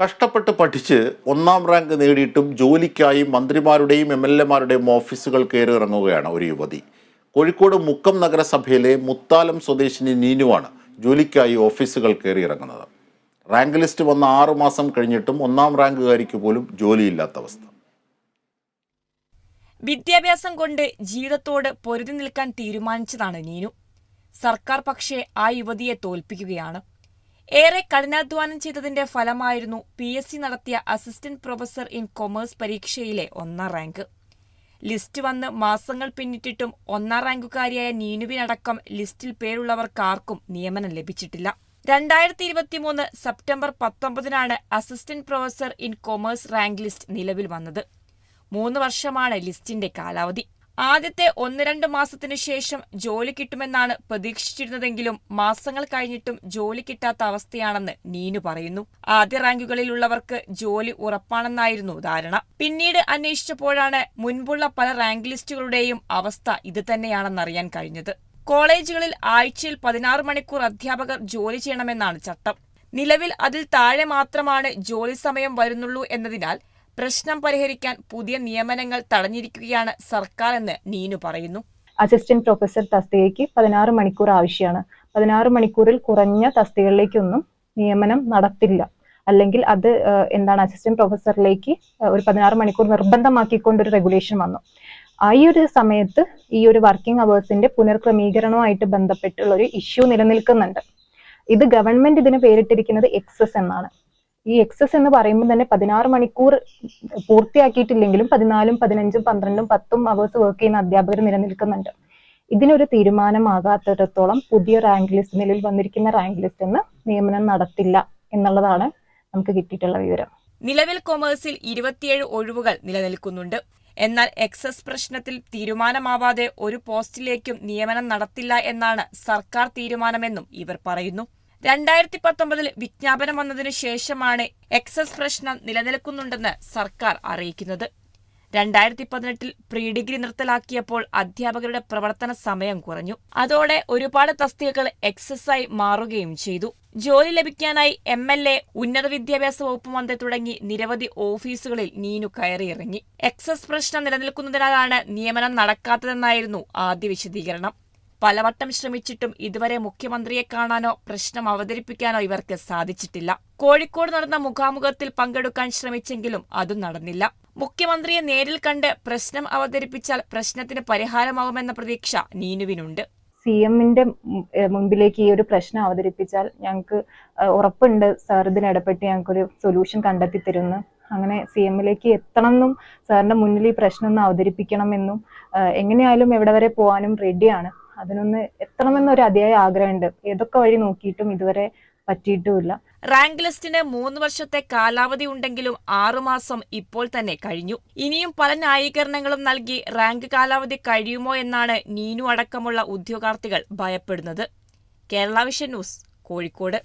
കഷ്ടപ്പെട്ട് പഠിച്ച് ഒന്നാം റാങ്ക് നേടിയിട്ടും ജോലിക്കായി മന്ത്രിമാരുടെയും എം എൽ എമാരുടെയും ഓഫീസുകൾ കയറി ഇറങ്ങുകയാണ് ഒരു യുവതി. കോഴിക്കോട് മുക്കം നഗരസഭയിലെ മുത്താലം സ്വദേശിനി നീനുവാണ് ജോലിക്കായി ഓഫീസുകൾ കയറി ഇറങ്ങുന്നത് റാങ്ക് ലിസ്റ്റ് വന്ന ആറുമാസം കഴിഞ്ഞിട്ടും ഒന്നാം റാങ്കുകാരിക്ക് പോലും ജോലിയില്ലാത്ത അവസ്ഥ. വിദ്യാഭ്യാസം കൊണ്ട് ജീവിതത്തോട് പൊരുതി നിൽക്കാൻ തീരുമാനിച്ചതാണ് നീനു. സർക്കാർ പക്ഷേ ആ യുവതിയെ തോൽപ്പിക്കുകയാണ്. ഏറെ കഠിനാധ്വാനം ചെയ്തതിന്റെ ഫലമായിരുന്നു പി എസ് സി നടത്തിയ അസിസ്റ്റന്റ് പ്രൊഫസർ ഇൻ കൊമേഴ്സ് പരീക്ഷയിലെ ഒന്നാം റാങ്ക്. ലിസ്റ്റ് വന്ന് മാസങ്ങൾ പിന്നിട്ടിട്ടും ഒന്നാം റാങ്കുകാരിയായ നീനുവിനടക്കം ലിസ്റ്റിൽ പേരുള്ളവർക്കാർക്കും നിയമനം ലഭിച്ചിട്ടില്ല. രണ്ടായിരത്തി ഇരുപത്തി മൂന്ന് September പത്തൊമ്പതിനാണ് assistant professor in commerce rank list നിലവിൽ വന്നത്. മൂന്ന് വർഷമാണ് ലിസ്റ്റിന്റെ കാലാവധി. ആദ്യത്തെ ഒന്ന് രണ്ട് മാസത്തിനു ശേഷം ജോലി കിട്ടുമെന്നാണ് പ്രതീക്ഷിച്ചിരുന്നതെങ്കിലും മാസങ്ങൾ കഴിഞ്ഞിട്ടും ജോലി കിട്ടാത്ത അവസ്ഥയാണെന്ന് നീനു പറയുന്നു. ആദ്യ റാങ്കുകളിലുള്ളവർക്ക് ജോലി ഉറപ്പാണെന്നായിരുന്നു ധാരണ. പിന്നീട് അന്വേഷിച്ചപ്പോഴാണ് മുൻപുള്ള പല റാങ്ക് ലിസ്റ്റുകളുടെയും അവസ്ഥ ഇത് തന്നെയാണെന്നറിയാൻ കഴിഞ്ഞത്. കോളേജുകളിൽ ആഴ്ചയിൽ പതിനാറ് മണിക്കൂർ അധ്യാപകർ ജോലി ചെയ്യണമെന്നാണ് ചട്ടം. നിലവിൽ അതിൽ താഴെ മാത്രമാണ് ജോലി സമയം വരുന്നുള്ളൂ എന്നതിനാൽ പ്രശ്നം പരിഹരിക്കാൻ പുതിയ നിയമനങ്ങൾ തടഞ്ഞിരിക്കുകയാണ് സർക്കാർ എന്ന് നീനു പറയുന്നു. അസിസ്റ്റന്റ് പ്രൊഫസർ തസ്തികയ്ക്ക് പതിനാറ് മണിക്കൂർ ആവശ്യമാണ്. പതിനാറ് മണിക്കൂറിൽ കുറഞ്ഞ തസ്തികകളിലേക്കൊന്നും നിയമനം നടത്തില്ല. അല്ലെങ്കിൽ അത് എന്താണ് അസിസ്റ്റന്റ് പ്രൊഫസറിലേക്ക് ഒരു പതിനാറ് മണിക്കൂർ നിർബന്ധമാക്കിക്കൊണ്ടൊരു റെഗുലേഷൻ വന്നു. ആ ഒരു സമയത്ത് ഈ ഒരു വർക്കിംഗ് അവേഴ്സിന്റെ പുനർക്രമീകരണവുമായിട്ട് ബന്ധപ്പെട്ടുള്ള ഒരു ഇഷ്യൂ നിലനിൽക്കുന്നുണ്ട്. ഇത് ഗവൺമെന്റ് ഇതിന് പേരിട്ടിരിക്കുന്നത് എക്സസ് എന്നാണ്. ഈ എക്സസ് എന്ന് പറയുമ്പോൾ തന്നെ പതിനാറ് മണിക്കൂർ പൂർത്തിയാക്കിയിട്ടില്ലെങ്കിലും പതിനാലും പതിനഞ്ചും പന്ത്രണ്ടും പത്തും അവേഴ്സ് വർക്ക് ചെയ്യുന്ന അധ്യാപകർ നിലനിൽക്കുന്നുണ്ട്. ഇതിനൊരു തീരുമാനമാകാത്തിടത്തോളം പുതിയ റാങ്ക് ലിസ്റ്റ് നിലവിൽ വന്നിരിക്കുന്ന റാങ്ക് ലിസ്റ്റ് എന്ന് നിയമനം നടത്തില്ല എന്നുള്ളതാണ് നമുക്ക് കിട്ടിയിട്ടുള്ള വിവരം. നിലവിൽ കൊമേഴ്സിൽ ഇരുപത്തിയേഴ് ഒഴിവുകൾ നിലനിൽക്കുന്നുണ്ട്. എന്നാൽ എക്സസ് പ്രശ്നത്തിൽ തീരുമാനമാവാതെ ഒരു പോസ്റ്റിലേക്കും നിയമനം നടത്തില്ല എന്നാണ് സർക്കാർ തീരുമാനമെന്നും ഇവർ പറയുന്നു. രണ്ടായിരത്തി പത്തൊമ്പതിൽ വിജ്ഞാപനം വന്നതിനു ശേഷമാണ് എക്സസ് പ്രശ്നം നിലനിൽക്കുന്നുണ്ടെന്ന് സർക്കാർ അറിയിക്കുന്നത്. രണ്ടായിരത്തി പതിനെട്ടിൽ പ്രീ ഡിഗ്രി നിർത്തലാക്കിയപ്പോൾ അധ്യാപകരുടെ പ്രവർത്തന സമയം കുറഞ്ഞു. അതോടെ ഒരുപാട് തസ്തികകൾ എക്സസ് ആയി മാറുകയും ചെയ്തു. ജോലി ലഭിക്കാനായി എം എൽ എ ഉന്നത വിദ്യാഭ്യാസ വകുപ്പ് മന്ത്രി തുടങ്ങി നിരവധി ഓഫീസുകളിൽ നീനു കയറിയിറങ്ങി. എക്സസ് പ്രശ്നം നിലനിൽക്കുന്നതിനാലാണ് നിയമനം നടക്കാത്തതെന്നായിരുന്നു ആദ്യ വിശദീകരണം. പലവട്ടം ശ്രമിച്ചിട്ടും ഇതുവരെ മുഖ്യമന്ത്രിയെ കാണാനോ പ്രശ്നം അവതരിപ്പിക്കാനോ ഇവർക്ക് സാധിച്ചിട്ടില്ല. കോഴിക്കോട് നടന്ന മുഖാമുഖത്തിൽ പങ്കെടുക്കാൻ ശ്രമിച്ചെങ്കിലും അതും നടന്നില്ല. മുഖ്യമന്ത്രിയെ നേരിൽ കണ്ട് പ്രശ്നം അവതരിപ്പിച്ചാൽ പ്രശ്നത്തിന് പരിഹാരമാകുമെന്ന പ്രതീക്ഷ നീനുവിനുണ്ട്. സി എമ്മിന്റെ മുമ്പിലേക്ക് ഈ ഒരു പ്രശ്നം അവതരിപ്പിച്ചാൽ ഞങ്ങൾക്ക് ഉറപ്പുണ്ട് സാർ ഇതിൽ ഇടപെട്ട് ഞങ്ങൾക്കൊരു സൊല്യൂഷൻ കണ്ടെത്തി തരുന്നു അങ്ങനെ സി എമ്മിലേക്ക് എത്തണമെന്നും സാറിന്റെ മുന്നിൽ ഈ പ്രശ്നം ഒന്ന് അവതരിപ്പിക്കണമെന്നും എങ്ങനെയായാലും എവിടെ വരെ പോകാനും റെഡിയാണ് അതിനൊന്ന് എത്തണമെന്നൊരു അതിയായ ആഗ്രഹമുണ്ട്. ഏതൊക്കെ വഴി നോക്കിയിട്ടും ഇതുവരെ പറ്റിയിട്ടുമില്ല. റാങ്ക് ലിസ്റ്റിന് മൂന്ന് വർഷത്തെ കാലാവധി ഉണ്ടെങ്കിലും ആറുമാസം ഇപ്പോൾ തന്നെ കഴിഞ്ഞു. ഇനിയും പല ന്യായീകരണങ്ങളും നൽകി റാങ്ക് കാലാവധി കഴിയുമോ എന്നാണ് നീനു അടക്കമുള്ള ഉദ്യോഗാർത്ഥികൾ ഭയപ്പെടുന്നത്. Kerala vision news Kozhikode.